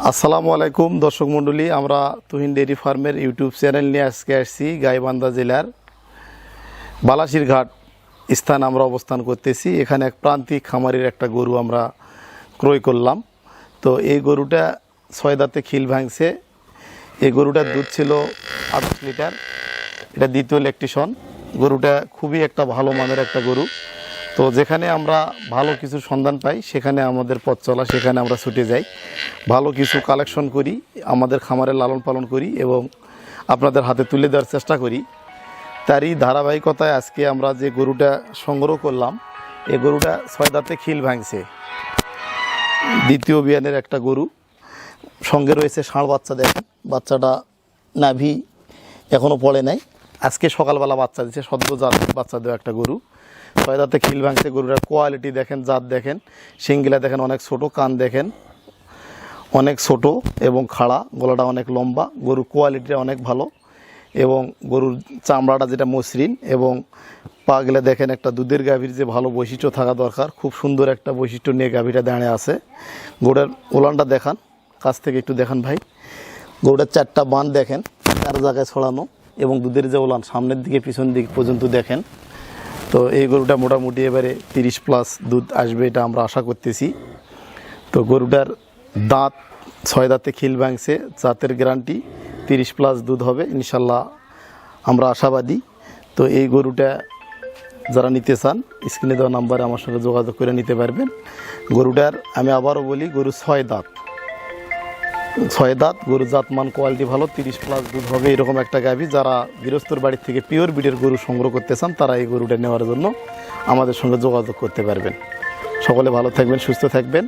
আসসালামু আলাইকুম, দর্শক মণ্ডলী, আমরা তুহিন ডেয়ারি ফার্মের ইউটিউব চ্যানেল নিয়ে আজকে আসছি গাইবান্ধা জেলার বালাসির ঘাট স্থান আমরা অবস্থান করতেছি। এখানে এক প্রান্তিক খামারের একটা গরু আমরা ক্রয় করলাম। তো এই গরুটা ছয় দাঁতে খিল ভাঙছে। এই গরুটার দুধ ছিল আঠাশ লিটার। এটা দ্বিতীয় ইলেকট্রিশন গরুটা খুবই একটা ভালো মানের একটা গরু। তো যেখানে আমরা ভালো কিছু সন্ধান পাই, সেখানে আমাদের পথ চলা, সেখানে আমরা ছুটে যাই। ভালো কিছু কালেকশন করি, আমাদের খামারে লালন পালন করি এবং আপনাদের হাতে তুলে দেওয়ার চেষ্টা করি। তারই ধারাবাহিকতায় আজকে আমরা যে গরুটা সংগ্রহ করলাম এই গরুটা ছয় দাঁতে খিল ভাঙছে। দ্বিতীয় বিয়ানের একটা গরু, সঙ্গে রয়েছে ষাঁড় বাচ্চা দেখেন, বাচ্চাটা নাভি এখনও পড়ে নাই। আজকে সকালবেলা বাচ্চা দিচ্ছে সদ্য জাত বাচ্চা দেওয়া একটা গরু। ছয় দাঁতে খিল ভাঙছে গরুটার কোয়ালিটি দেখেন, জাত দেখেন শিঙ্গিলা দেখেন, অনেক ছোট, কান দেখেন। অনেক ছোট এবং খাড়া, গলাটা অনেক লম্বা, গরুর কোয়ালিটিটা অনেক ভালো এবং গরুর চামড়াটা যেটা মসৃণ এবং পা গেলে দেখেন একটা দুধের গাভীর যে ভালো বৈশিষ্ট্য থাকা দরকার, খুব সুন্দর একটা বৈশিষ্ট্য নিয়ে গাভীটা দাঁড়িয়ে আছে। গরুর ওলানটা দেখান, কাছ থেকে একটু দেখান ভাই। গরুটার চারটা বান দেখেন, চার জায়গায় ছড়ানো এবং দুধের যে ওলান সামনের দিকে পিছন দিক পর্যন্ত দেখেন। তো এই গরুটা মোটামুটি এবারে তিরিশ প্লাস দুধ আসবে এটা আমরা আশা করতেছি। তো গরুটার দাঁত, ছয় দাঁতে খিল ভাঙছে, জাতের গ্যারান্টি তিরিশ প্লাস দুধ হবে, ইনশাল্লাহ আমরা আশাবাদী। তো এই গরুটা যারা নিতে চান, স্ক্রিনে দেওয়া নাম্বারে আমার সঙ্গে যোগাযোগ করে নিতে পারবেন। গরুটার আমি আবারও বলি, গরু ছয় দাঁত। ছয় দাঁত গরু জাত মান কোয়ালিটি ভালো, তিরিশ প্লাস দুধ হবে, এরকম একটা গাভী। যারা গৃহস্থর বাড়ির থেকে পিওর বিডের গরু সংগ্রহ করতে চান, তারা এই গরুটা নেওয়ার জন্য আমাদের সঙ্গে যোগাযোগ করতে পারবেন। সকলে ভালো থাকবেন, সুস্থ থাকবেন।